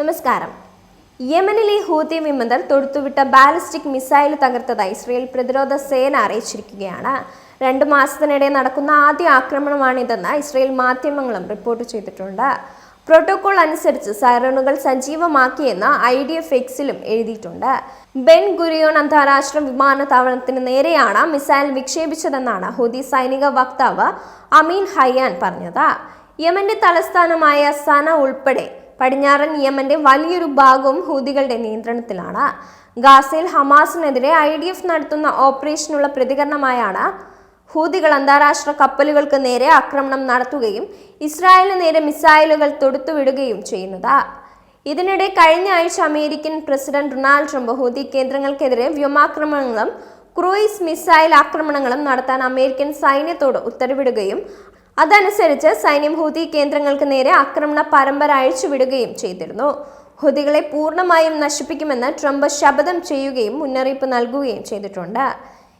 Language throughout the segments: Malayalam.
നമസ്കാരം. യമനിലെ ഹൂതി വിമതർ തൊടുത്തുവിട്ട ബാലിസ്റ്റിക് മിസൈൽ തകർത്തതായി ഇസ്രയേൽ പ്രതിരോധ സേന അറിയിച്ചിരിക്കുകയാണ്. രണ്ട് മാസത്തിനിടെ നടക്കുന്ന ആദ്യ ആക്രമണമാണിതെന്ന് ഇസ്രയേൽ മാധ്യമങ്ങളും റിപ്പോർട്ട് ചെയ്തിട്ടുണ്ട്. പ്രോട്ടോകോൾ അനുസരിച്ച് സൈറണുകൾ സജീവമാക്കിയെന്ന് ഐ ഡി എഫ് എക്സിലും എഴുതിയിട്ടുണ്ട്. ബെൻ ഗുരിയോൺ അന്താരാഷ്ട്ര വിമാനത്താവളത്തിന് നേരെയാണ് മിസൈൽ വിക്ഷേപിച്ചതെന്നാണ് ഹൂതി സൈനിക വക്താവ് അമീൻ ഹയ്യാൻ പറഞ്ഞത്. യമന്റെ തലസ്ഥാനമായ സന ഉൾപ്പെടെ പടിഞ്ഞാറൻ യമന്റെ വലിയൊരു ഭാഗവും ഹൂതികളുടെ നിയന്ത്രണത്തിലാണ്. ഗാസയിൽ ഹമാസിനെതിരെ ഐ ഡി എഫ് നടത്തുന്ന ഓപ്പറേഷനുള്ള പ്രതികരണമായാണ് ഹൂതികൾ അന്താരാഷ്ട്ര കപ്പലുകൾക്ക് നേരെ ആക്രമണം നടത്തുകയും ഇസ്രായേലിന് നേരെ മിസൈലുകൾ തൊടുത്തുവിടുകയും ചെയ്യുന്നത്. ഇതിനിടെ കഴിഞ്ഞ ആഴ്ച American president Donald Trump Houthi കേന്ദ്രങ്ങൾക്കെതിരെ വ്യോമാക്രമണങ്ങളും ക്രൂയിസ് മിസൈൽ ആക്രമണങ്ങളും നടത്താൻ അമേരിക്കൻ സൈന്യത്തോട് ഉത്തരവിടുകയും അതനുസരിച്ച് സൈന്യം ഹൂതി കേന്ദ്രങ്ങൾക്ക് നേരെ ആക്രമണ പരമ്പര അഴിച്ചുവിടുകയും ചെയ്തിരുന്നു. ഹുതികളെ പൂർണമായും നശിപ്പിക്കുമെന്ന് ട്രംപ് ശപഥം ചെയ്യുകയും മുന്നറിയിപ്പ് നൽകുകയും ചെയ്തിട്ടുണ്ട്.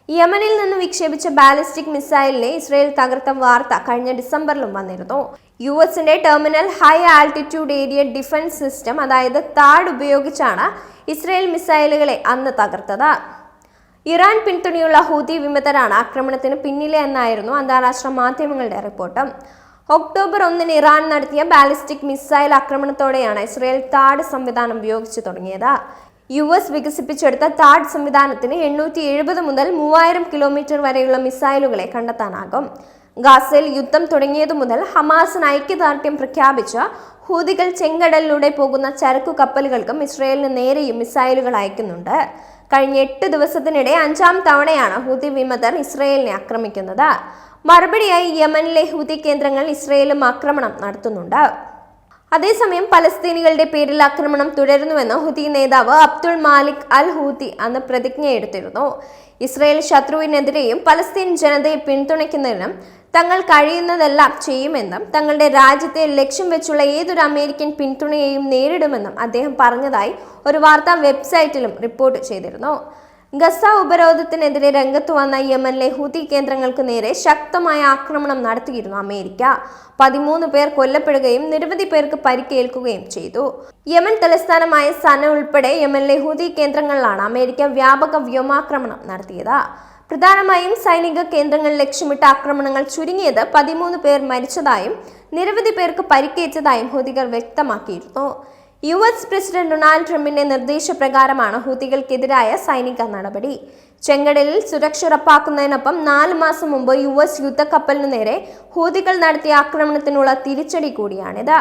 യമനിൽ നിന്ന് വിക്ഷേപിച്ച ബാലിസ്റ്റിക് മിസൈലിനെ ഇസ്രയേൽ തകർത്ത വാർത്ത കഴിഞ്ഞ ഡിസംബറിലും വന്നിരുന്നു. യു എസിന്റെ terminal high altitude area defence system അതായത് താഡ് ഉപയോഗിച്ചാണ് ഇസ്രയേൽ മിസൈലുകളെ അന്ന് തകർത്തത്. ഇറാൻ പിന്തുണയുള്ള ഹൂതി വിമതരാണ് ആക്രമണത്തിന് പിന്നിലെ എന്നായിരുന്നു അന്താരാഷ്ട്ര മാധ്യമങ്ങളുടെ റിപ്പോർട്ട്. ഒക്ടോബർ ഒന്നിന് ഇറാൻ നടത്തിയ ബാലിസ്റ്റിക് മിസൈൽ ആക്രമണത്തോടെയാണ് ഇസ്രയേൽ താഡ് സംവിധാനം ഉപയോഗിച്ചു തുടങ്ങിയത്. യു എസ് വികസിപ്പിച്ചെടുത്ത താഡ് സംവിധാനത്തിന് എണ്ണൂറ്റി എഴുപത് മുതൽ മൂവായിരം കിലോമീറ്റർ വരെയുള്ള മിസൈലുകളെ കണ്ടെത്താനാകും. ഗാസയിൽ യുദ്ധം തുടങ്ങിയതു മുതൽ ഹമാസിന് ഐക്യദാർഢ്യം പ്രഖ്യാപിച്ച ഹൂതികൾ ചെങ്കടലിലൂടെ പോകുന്ന ചരക്കു കപ്പലുകൾക്കും ഇസ്രയേലിന് നേരെയും മിസൈലുകൾ അയക്കുന്നുണ്ട്. കഴിഞ്ഞ എട്ട് ദിവസത്തിനിടെ അഞ്ചാം തവണയാണ് ഹൂതി വിമതർ ഇസ്രയേലിനെ ആക്രമിക്കുന്നത്. മറുപടിയായി യമനിലെ ഹൂതി കേന്ദ്രങ്ങൾ ഇസ്രയേലും ആക്രമണം നടത്തുന്നുണ്ട്. അതേസമയം പലസ്തീനികളുടെ പേരിൽ ആക്രമണം തുടരുന്നുവെന്ന് ഹുതി നേതാവ് അബ്ദുൾ മാലിക് അൽ ഹൂതി അന്ന് പ്രതിജ്ഞയെടുത്തിരുന്നു ഇസ്രയേൽ ശത്രുവിനെതിരെയും പലസ്തീൻ ജനതയെ പിന്തുണയ്ക്കുന്നതിനും തങ്ങൾ കഴിയുന്നതെല്ലാം ചെയ്യുമെന്നും തങ്ങളുടെ രാജ്യത്തെ ലക്ഷ്യം വെച്ചുള്ള ഏതൊരു അമേരിക്കൻ പിന്തുണയെയും നേരിടുമെന്നും അദ്ദേഹം പറഞ്ഞതായി ഒരു വാർത്താ വെബ്സൈറ്റിലും റിപ്പോർട്ട് ചെയ്തിരുന്നു. ഗസ ഉപരോധത്തിനെതിരെ രംഗത്തു വന്ന യമനിലെ ഹൂതി കേന്ദ്രങ്ങൾക്ക് നേരെ ശക്തമായ ആക്രമണം നടത്തിയിരുന്നു അമേരിക്ക. പതിമൂന്ന് പേർ കൊല്ലപ്പെടുകയും നിരവധി പേർക്ക് പരിക്കേൽക്കുകയും ചെയ്തു. യമൻ തലസ്ഥാനമായ സന ഉൾപ്പെടെ യമനിലെ ഹൂതി കേന്ദ്രങ്ങളിലാണ് അമേരിക്ക വ്യാപക വ്യോമാക്രമണം നടത്തിയത്. പ്രധാനമായും സൈനിക കേന്ദ്രങ്ങൾ ലക്ഷ്യമിട്ട ആക്രമണങ്ങൾ ചുരുങ്ങിയത് പതിമൂന്ന് പേർ മരിച്ചതായും നിരവധി പേർക്ക് പരിക്കേറ്റതായും ഹൂതികൾ വ്യക്തമാക്കിയിരുന്നു. യു എസ് പ്രസിഡന്റ് ഡൊണാൾഡ് ട്രംപിന്റെ നിർദ്ദേശപ്രകാരമാണ് ഹൂതികൾക്കെതിരായ സൈനിക നടപടി. ചെങ്കടലിൽ സുരക്ഷ ഉറപ്പാക്കുന്നതിനൊപ്പം നാല് മാസം മുമ്പ് യു എസ് യുദ്ധക്കപ്പലിനു നേരെ ഹൂതികൾ നടത്തിയ ആക്രമണത്തിനുള്ള തിരിച്ചടി കൂടിയാണിത്.